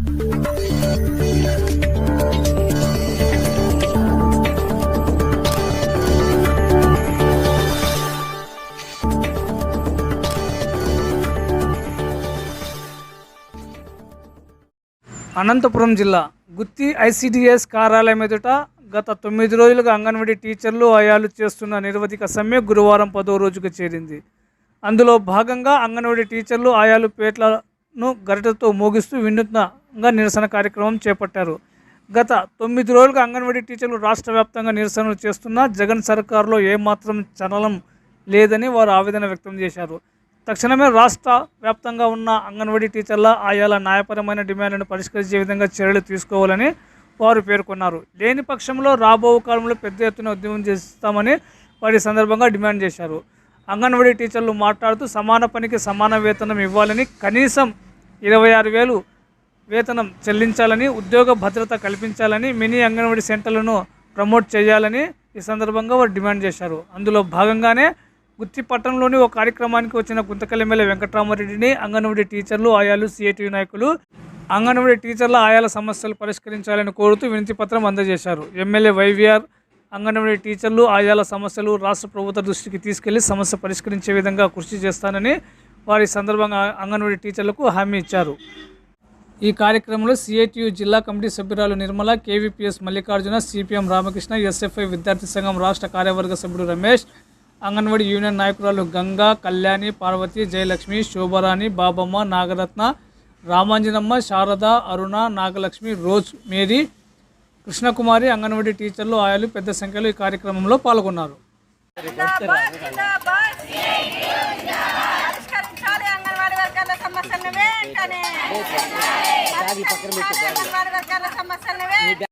అనంతపురం జిల్లా గుత్తి ఐసిడిఎస్ కార్యాలయం ఎదుట గత తొమ్మిది రోజులుగా అంగన్వాడీ టీచర్లు ఆయాలు చేస్తున్న నిరవధిక సమ్మె గురువారం పదో రోజుకు చేరింది. అందులో భాగంగా అంగన్వాడీ టీచర్లు ఆయాలు పేట్ల ను గరిటతో మోగిస్తూ వినూత్నంగా నిరసన కార్యక్రమం చేపట్టారు. గత తొమ్మిది రోజులుగా అంగన్వాడీ టీచర్లు రాష్ట్ర వ్యాప్తంగా నిరసనలు చేస్తున్నా జగన్ సర్కారులో ఏమాత్రం చలనం లేదని వారు ఆవేదన వ్యక్తం చేశారు. తక్షణమే రాష్ట్ర వ్యాప్తంగా ఉన్న అంగన్వాడీ టీచర్ల ఆయాల న్యాయపరమైన డిమాండ్లను పరిష్కరించే విధంగా చర్యలు తీసుకోవాలని వారు పేర్కొన్నారు. లేని పక్షంలో రాబో కాలంలో పెద్ద ఎత్తున ఉద్యమం చేస్తామని వారి సందర్భంగా డిమాండ్ చేశారు. అంగన్వాడీ టీచర్లు మాట్లాడుతూ సమాన పనికి సమాన వేతనం ఇవ్వాలని కనీసం ఇరవై ఆరు వేలు వేతనం చెల్లించాలని ఉద్యోగ భద్రత కల్పించాలని మినీ అంగన్వాడీ సెంటర్లను ప్రమోట్ చేయాలని ఈ సందర్భంగా వారు డిమాండ్ చేశారు. అందులో భాగంగానే గుత్తిపట్నంలోని ఒక కార్యక్రమానికి వచ్చిన గుంతకల్ ఎమ్మెల్యే వెంకటరామారెడ్డిని అంగన్వాడీ టీచర్లు ఆయాలు సిఐటి నాయకులు అంగన్వాడీ టీచర్ల ఆయాల సమస్యలు పరిష్కరించాలని కోరుతూ వినతి పత్రం అందజేశారు. ఎమ్మెల్యే వైవిఆర్ అంగన్వాడీ టీచర్లు ఆయాల సమస్యలు రాష్ట్ర ప్రభుత్వ దృష్టికి తీసుకెళ్ళి సమస్య పరిష్కరించే విధంగా కృషి చేస్తానని వారి సందర్భంగా అంగన్వాడీ టీచర్లకు హామీ ఇచ్చారు. ఈ కార్యక్రమంలో సిఐటియు జిల్లా కమిటీ సభ్యురాలు Nirmala KVPS Mallikarjuna CPM Ramakrishna SFI విద్యార్థి సంఘం రాష్ట్ర కార్యవర్గ సభ్యుడు రమేష్ అంగన్వాడీ యూనియన్ నాయకురాలు గంగా కళ్యాణి పార్వతి జయలక్ష్మి శోభరాణి బాబమ్మ నాగరత్న రామాంజనమ్మ శారద అరుణ నాగలక్ష్మి రోజ్ మేరీ కృష్ణకుమారి అంగన్వాడీ టీచర్లు ఆయాలు పెద్ద సంఖ్యలో ఈ కార్యక్రమంలో పాల్గొన్నారు. సమస్యలను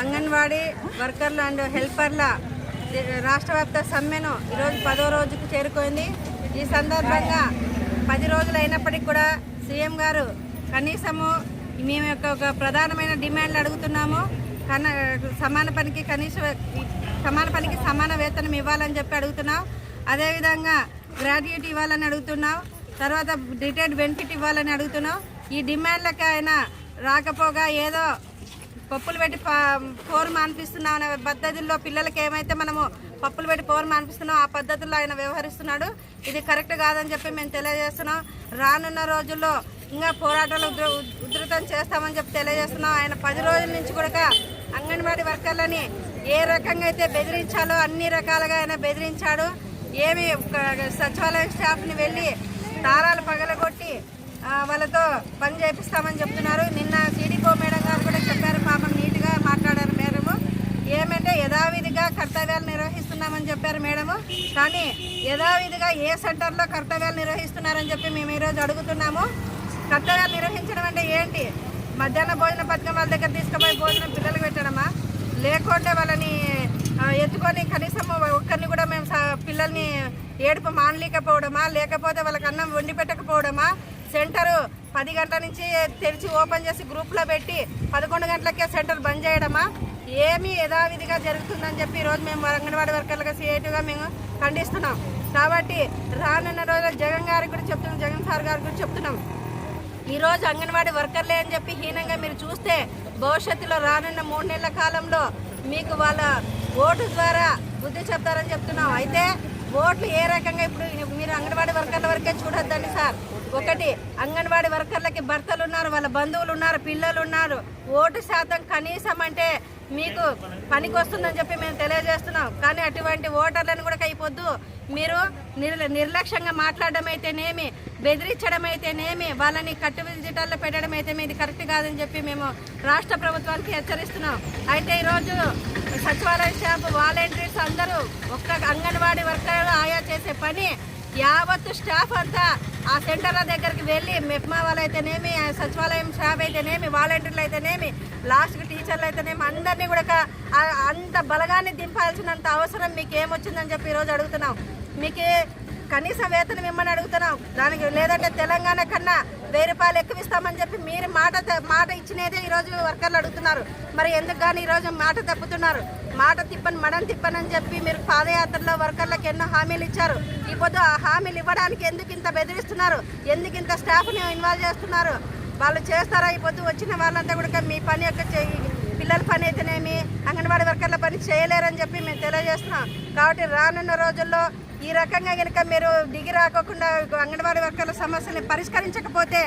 అంగన్వాడీ వర్కర్లు అండ్ హెల్పర్ల రాష్ట్ర వ్యాప్త సమ్మెను ఈరోజు పదో రోజుకు చేరుకుంది. ఈ సందర్భంగా పది రోజులు అయినప్పటికీ కూడా సీఎం గారు కనీసము మేము యొక్క ఒక ప్రధానమైన డిమాండ్లు అడుగుతున్నాము. కన సమాన పనికి కనీస సమాన పనికి సమాన వేతనం ఇవ్వాలని చెప్పి అడుగుతున్నాం. అదేవిధంగా గ్రాడ్యుయేట్ ఇవ్వాలని అడుగుతున్నాం. తర్వాత రిటైర్డ్ బెనిఫిట్ ఇవ్వాలని అడుగుతున్నాం. ఈ డిమాండ్లకి ఆయన రాకపోగా ఏదో పప్పులు పెట్టి ప- పోరు అనే పద్ధతుల్లో పిల్లలకి ఏమైతే మనము పప్పులు పెట్టి పోరు మానిపిస్తున్నాం ఆ పద్ధతుల్లో ఆయన వ్యవహరిస్తున్నాడు. ఇది కరెక్ట్ కాదని చెప్పి మేము తెలియజేస్తున్నాం. రానున్న రోజుల్లో ఇంకా పోరాటాలు ఉధృతం చేస్తామని చెప్పి తెలియజేస్తున్నాం. ఆయన పది రోజుల నుంచి కూడా అంగన్వాడీ వర్కర్లని ఏ రకంగా అయితే బెదిరించాలో అన్ని రకాలుగా ఆయన బెదిరించాడు. ఏమి సచివాలయం స్టాఫ్ని వెళ్ళి తారాలు పగలగొట్టి వాళ్ళతో పని చేపిస్తామని చెప్తున్నారు. నిన్న సిడిపో మేడం గారు కూడా చెప్పారు పాపం నీట్గా మాట్లాడారు మేడము ఏమంటే యథావిధిగా కర్తవ్యాలు నిర్వహిస్తున్నామని చెప్పారు మేడము. కానీ యథావిధిగా ఏ సెంటర్లో కర్తవ్యాలు నిర్వహిస్తున్నారని చెప్పి మేము ఈరోజు అడుగుతున్నాము. కర్తవ్యాలు నిర్వహించడం అంటే ఏంటి? మధ్యాహ్న భోజన పథకం వాళ్ళ దగ్గర తీసుకుపోయి భోజనం పిల్లలకు పెట్టడమా? లేకుంటే వాళ్ళని ఎత్తుకొని కనీసం ఒక్కరిని కూడా మేము పిల్లల్ని ఏడుపు మానలేకపోవడమా? లేకపోతే వాళ్ళకి అన్నం వండి పెట్టకపోవడమా? సెంటరు పది గంటల నుంచి తెరిచి ఓపెన్ చేసి గ్రూప్లో పెట్టి పదకొండు గంటలకే సెంటర్ బంద్ చేయడమా? ఏమీ యథావిధిగా జరుగుతుందని చెప్పి ఈరోజు మేము అంగన్వాడీ వర్కర్లుగా సిఐటిగా మేము ఖండిస్తున్నాం. కాబట్టి రానున్న రోజు జగన్ గారికి కూడా చెప్తున్నాం జగన్ సార్ గారికి కూడా చెప్తున్నాం. ఈరోజు అంగన్వాడి అంగన్వాడీ వర్కర్లే అని చెప్పి హీనంగా మీరు చూస్తే భవిష్యత్తులో రానున్న మూడు నెలల కాలంలో మీకు వాళ్ళ ఓటు ద్వారా బుద్ధి చెప్తారని చెప్తున్నాం. అయితే ఓట్లు ఏ రకంగా ఇప్పుడు మీరు అంగన్వాడీ వర్కర్ల వరకే చూడొద్దండి సార్. ఒకటి అంగన్వాడీ వర్కర్లకి భర్తలు ఉన్నారు వాళ్ళ బంధువులు ఉన్నారు పిల్లలు ఉన్నారు. ఓటు శాతం కనీసం అంటే మీకు పనికి వస్తుందని చెప్పి మేము తెలియజేస్తున్నాం. కానీ అటువంటి ఓటర్లను కూడా అయిపోద్దు మీరు నిర్ నిర్లక్ష్యంగా మాట్లాడడం అయితేనేమి బెదిరించడం అయితేనేమి వాళ్ళని కట్టు విజిటల్లో పెట్టడం అయితే ఇది కరెక్ట్ కాదని చెప్పి మేము రాష్ట్ర ప్రభుత్వానికి హెచ్చరిస్తున్నాం. అయితే ఈరోజు సచివాలయ స్టాఫ్ వాలంటీర్స్ అందరూ ఒక్క అంగన్వాడీ వర్కర్లు ఆయా చేసే పని యావత్తు స్టాఫ్ అంతా ఆ సెంటర్ల దగ్గరికి వెళ్ళి మెప్మా వాళ్ళు అయితేనేమి ఆ సచివాలయం స్టాఫ్ అయితేనేమి వాలంటీర్లు అయితేనేమి లాస్ట్కి టీచర్లు అయితేనేమి అందరినీ కూడా అంత బలగాన్ని దింపాల్సినంత అవసరం మీకు ఏమొచ్చిందని చెప్పి ఈరోజు అడుగుతున్నాం. మీకు కనీస వేతనం ఇమ్మని అడుగుతున్నాం దానికి లేదంటే తెలంగాణ కన్నా వెయ్యి రూపాయలు ఎక్కువ ఇస్తామని చెప్పి మీరు మాట మాట ఇచ్చినదే ఈరోజు వర్కర్లు అడుగుతున్నారు. మరి ఎందుకు కానీ ఈరోజు మాట తప్పుతున్నారు? మాట తిప్పని మడం తిప్పనని చెప్పి మీరు పాదయాత్రలో వర్కర్లకు ఎన్నో హామీలు ఇచ్చారు. ఈ పొద్దు ఆ హామీలు ఇవ్వడానికి ఎందుకు ఇంత బెదిరిస్తున్నారు? ఎందుకు ఇంత స్టాఫ్ని ఇన్వాల్వ్ చేస్తున్నారు? వాళ్ళు చేస్తారా ఈ పొద్దు? వచ్చిన వాళ్ళంతా కూడా మీ పని యొక్క చేయి పిల్లల పని అయితేనేమి అంగన్వాడీ వర్కర్ల పని చేయలేరని చెప్పి మేము తెలియజేస్తున్నాం. కాబట్టి రానున్న రోజుల్లో ఈ రకంగా కనుక మీరు దిగి రాకోకుండా అంగన్వాడీ వర్కర్ల సమస్యల్ని పరిష్కరించకపోతే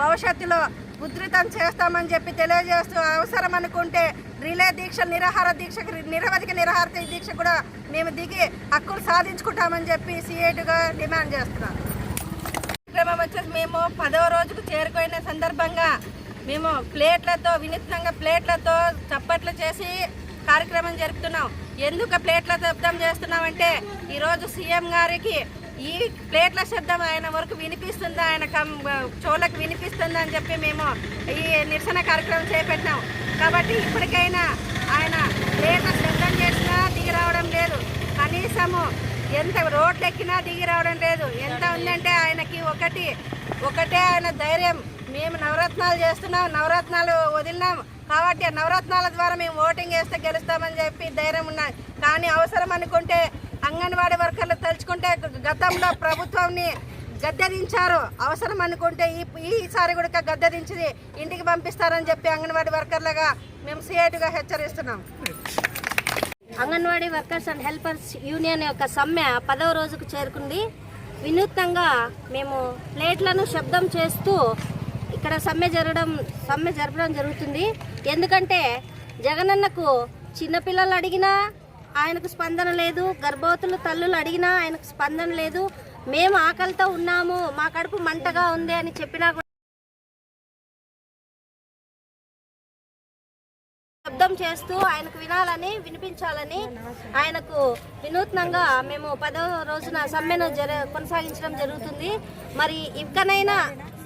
భవిష్యత్తులో ఉధృతం చేస్తామని చెప్పి తెలియజేస్తూ అవసరం అనుకుంటే రిలే దీక్ష నిరాహార దీక్ష నిరవధిక నిరాహార దీక్ష కూడా మేము దిగి హక్కులు సాధించుకుంటామని చెప్పి సిఐటిగా డిమాండ్ చేస్తున్నాం. కార్యక్రమం వచ్చేసి మేము పదవ రోజుకు చేరుకోయిన సందర్భంగా మేము ప్లేట్లతో వినూత్నంగా ప్లేట్లతో చప్పట్లు చేసి కార్యక్రమం జరుపుతున్నాం. ఎందుకు ప్లేట్ల శబ్దం చేస్తున్నామంటే ఈరోజు సీఎం గారికి ఈ ప్లేట్ల శబ్దం ఆయన వరకు వినిపిస్తుందా ఆయన కం చోళ్ళకి వినిపిస్తుందా అని చెప్పి మేము ఈ నిరసన కార్యక్రమం చేపట్టినాం. కాబట్టి ఇప్పటికైనా ఆయన ప్లేట్ల శబ్దం చేసినా దిగి రావడం లేదు. కనీసము ఎంత రోడ్లు ఎక్కినా దిగి రావడం లేదు. ఎంత ఉందంటే ఆయనకి ఒకటి ఒకటే ఆయన ధైర్యం. మేము నవరత్నాలు చేస్తున్నాం నవరత్నాలు వదిలినాం. కాబట్టి ఆ నవరత్నాల ద్వారా మేము ఓటింగ్ వేస్తే గెలుస్తామని చెప్పి ధైర్యం ఉన్నాయి కానీ అవసరం అనుకుంటే అంగన్వాడీ వర్కర్లు తలుచుకుంటే గతంలో ప్రభుత్వంని గద్దెదించారు. అవసరం అనుకుంటే ఈ ఈసారి కూడా గద్దెదించి ఇంటికి పంపిస్తారని చెప్పి అంగన్వాడీ వర్కర్లుగా మేము సిఐటిగా హెచ్చరిస్తున్నాం. Anganwadi workers and helpers union యొక్క సమ్మె పదవ రోజుకు చేరుకుంది. వినూత్నంగా మేము ప్లేట్లను శబ్దం చేస్తూ ఇక్కడ సమ్మె జరగడం సమ్మె జరపడం జరుగుతుంది. ఎందుకంటే జగనన్నకు చిన్నపిల్లలు అడిగినా ఆయనకు స్పందన లేదు. గర్భవతులు తల్లులు అడిగినా ఆయనకు స్పందన లేదు. మేము ఆకలితో ఉన్నాము. మా కడుపు మంటగా ఉంది అని చెప్పినా కూడా శబ్దం చేస్తూ ఆయనకు వినాలని వినిపించాలని ఆయనకు వినూత్నంగా మేము పదవ రోజున సమ్మెను జర కొనసాగించడం జరుగుతుంది. మరి ఇకనైనా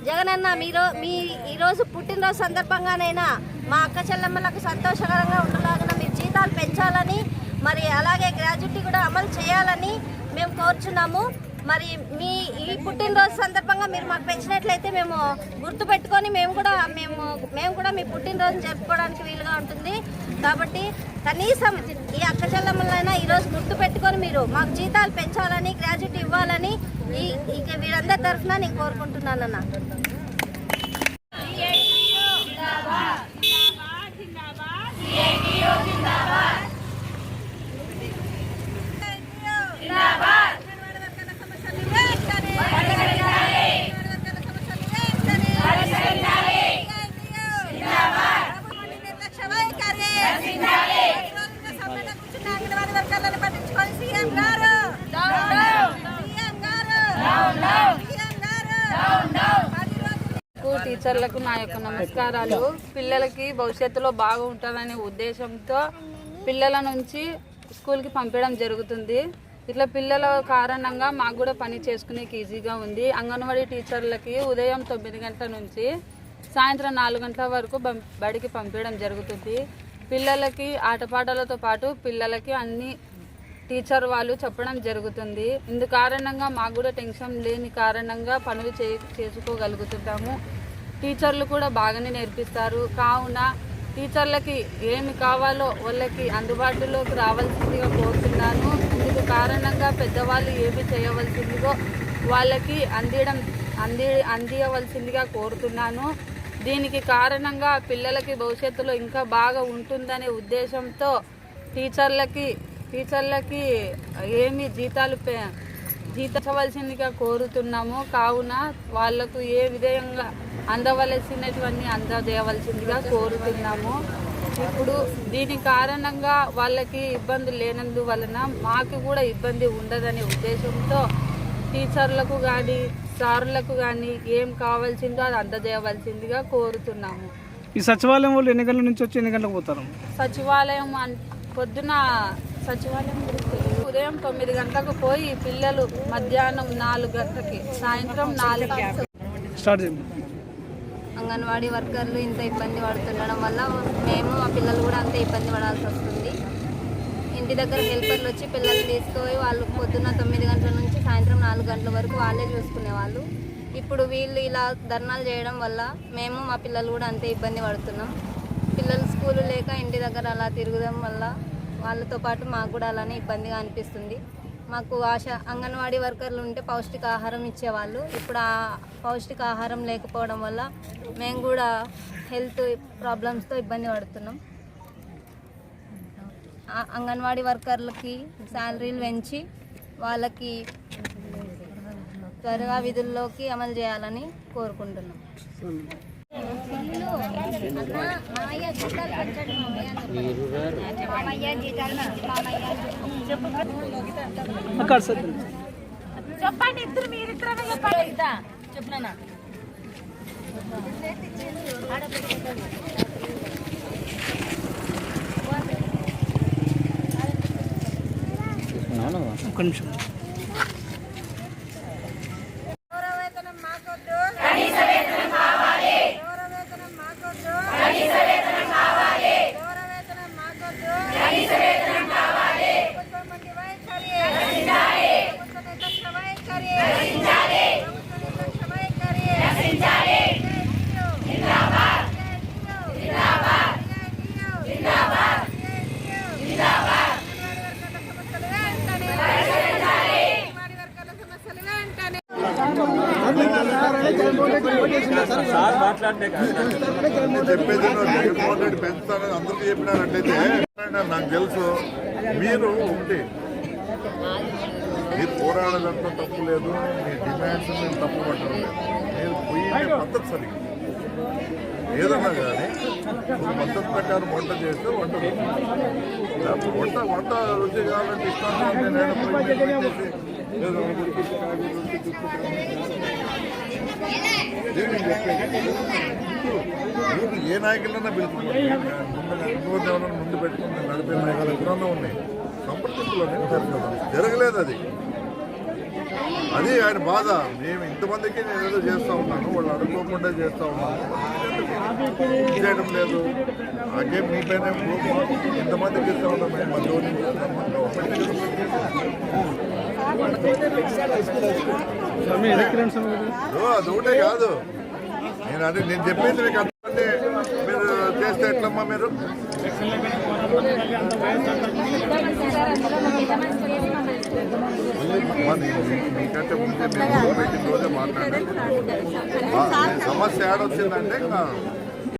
జగనన్న మీరు మీ ఈరోజు పుట్టినరోజు సందర్భంగానైనా మా అక్క చెల్లెమ్మలకు సంతోషకరంగా ఉండలాగిన మీ జీతాలు పెంచాలని మరి అలాగే గ్రాడ్యుటీ కూడా అమలు చేయాలని మేము కోరుచున్నాము. మరి మీ ఈ పుట్టినరోజు సందర్భంగా మీరు మాకు పెంచినట్లయితే మేము గుర్తుపెట్టుకొని మేము కూడా మేము మేము కూడా మీ పుట్టినరోజు జరుపుకోవడానికి వీలుగా ఉంటుంది. కాబట్టి కనీసం ఈ అక్క చెల్లెమ్మలైనా ఈరోజు గుర్తు పెట్టుకొని మీరు మాకు జీతాలు పెంచాలని గ్రాడ్యుటీ ఇవ్వాలని ఈ ఇక వీరందరి తరఫున నేను కోరుకుంటున్నాను టీచర్లకు నా యొక్క నమస్కారాలు. పిల్లలకి భవిష్యత్తులో బాగుంటుందనే ఉద్దేశంతో పిల్లల నుంచి స్కూల్కి పంపించడం జరుగుతుంది. ఇట్లా పిల్లల కారణంగా మాకు కూడా పని చేసుకునేకి ఈజీగా ఉంది. అంగన్వాడీ టీచర్లకి ఉదయం తొమ్మిది గంటల నుంచి సాయంత్రం నాలుగు గంటల వరకు బడికి పంపించడం జరుగుతుంది. పిల్లలకి ఆటపాటలతో పాటు పిల్లలకి అన్ని టీచర్ వాళ్ళు చెప్పడం జరుగుతుంది. ఇందు కారణంగా మాకు కూడా టెన్షన్ లేని కారణంగా పనులు చే చేసుకోగలుగుతుంటాము. టీచర్లు కూడా బాగానే నేర్పిస్తారు. కావున టీచర్లకి ఏమి కావాలో వాళ్ళకి అందుబాటులోకి రావాల్సిందిగా కోరుతున్నాను. ఇందుకు కారణంగా పెద్దవాళ్ళు ఏమి చేయవలసిందిగో వాళ్ళకి అందియడం అంది అందియవలసిందిగా కోరుతున్నాను. దీనికి కారణంగా పిల్లలకి భవిష్యత్తులో ఇంకా బాగా ఉంటుందనే ఉద్దేశంతో టీచర్లకి టీచర్లకి ఏమి జీతాలు పే- జీతవలసిందిగా కోరుతున్నాము. కావున వాళ్ళకు ఏ విధంగా అందవలసినటువంటి అందజేయవలసిందిగా కోరుతున్నాము. ఇప్పుడు దీని కారణంగా వాళ్ళకి ఇబ్బంది లేనందువలన మాకు కూడా ఇబ్బంది ఉండదనే ఉద్దేశంతో టీచర్లకు కానీ సార్లకు కానీ ఏం కావాల్సిందో అది అందజేయవలసిందిగా కోరుతున్నాము. ఈ సచివాలయం వాళ్ళు ఎన్ని గంటల నుంచి వచ్చి ఎన్ని గంటలకు పోతారు? సచివాలయం పొద్దున సచివాలయం. ఉదయం తొమ్మిది గంటలకు పోయి పిల్లలు మధ్యాహ్నం నాలుగు గంటలకి సాయంత్రం నాలుగు అంగన్వాడీ వర్కర్లు ఇంత ఇబ్బంది పడుతుండడం వల్ల మేము మా పిల్లలు కూడా అంతే ఇబ్బంది పడాల్సి వస్తుంది. ఇంటి దగ్గర హెల్పర్లు వచ్చి పిల్లల్ని తీసుకుపోయి వాళ్ళు పొద్దున్న తొమ్మిది గంటల నుంచి సాయంత్రం నాలుగు గంటల వరకు వాళ్ళే చూసుకునేవాళ్ళు ఇప్పుడు వీళ్ళు ఇలా ధర్నాలు చేయడం వల్ల మేము మా పిల్లలు కూడా అంతే ఇబ్బంది పడుతున్నాం. పిల్లలు స్కూలు లేక ఇంటి దగ్గర అలా తిరగడం వల్ల వాళ్ళతో పాటు మాకు కూడా అలానే ఇబ్బందిగా అనిపిస్తుంది. మాకు ఆశ అంగన్వాడీ వర్కర్లు ఉంటే పౌష్టికాహారం ఇచ్చేవాళ్ళు. ఇప్పుడు ఆ పౌష్టికాహారం లేకపోవడం వల్ల మేము కూడా హెల్త్ ప్రాబ్లమ్స్తో ఇబ్బంది పడుతున్నాం. అంగన్వాడీ వర్కర్లకి శాలరీలు పెంచి వాళ్ళకి త్వరగా విధుల్లోకి అమలు చేయాలని కోరుకుంటున్నాం. అక్కడ సార్ ఒక్క నిమిషం గౌరవేతనం మాకొద్దు కనీస వేతనం కావాలి గౌరవేతనం మాకొద్దు కనీస వేతనం కావాలి గౌరవేతనం మాకొద్దు కనీస వేతనం కావాలి ప్రభుత్వం మంది వైఖరి రక్షించాలి ప్రభుత్వ నిర్లక్ష్య వైఖరి రక్షించాలి ప్రభుత్వ నిర్లక్ష్య వైఖరి రక్షించాలి జిందాబాద్ జిందాబాద్ జిందాబాద్ జిందాబాద్ సమస్యలు వెంటనే పరిష్కరించాలి వర్గాల సమస్యలు వెంటనే నేను చెప్పేది జగన్మోహన్ పెంచుతానని అందరికీ చెప్పినారంటైతే నాకు తెలుసు మీరు ఒకటి మీరు పోరాడాలంటే తప్పు లేదు మీ డిమాండ్స్ మేము తప్పు పట్టడం లేదు మీరు పోయి పద్ధతి సరిగ్గా ఏదన్నా కానీ మద్దతు ప్రకారం వంట చేస్తే వంట వంట వంట రుచి కావాలంటే ఇస్తాను నేను మీకు ఏ నాయకులన్నా పిలుచుకోండి. ముందు పెట్టుకుని నేను నడిపే నాయకులు ఎదురన్నా ఉన్నాయి సంప్రదింపులు జరగలేదు అది. అది ఆయన బాధ. మేము ఇంతమందికి నేను ఏదో చేస్తూ ఉన్నాను. వాళ్ళు అనుకోకుండా చేస్తూ ఉన్నాను. చేయడం లేదు. అదే మీపైన ఇంతమందికి ఇస్తూ ఉన్నాం. మేము మధ్య అదొకటే కాదు. నేను అంటే నేను చెప్పేది మీకు అంటే మీరు చేస్తే ఎట్లమ్మా మీరు? మీకంటే ముందే మేము పెట్టిన రోజే మాట్లాడాను సమస్య ఏడొచ్చిందంటే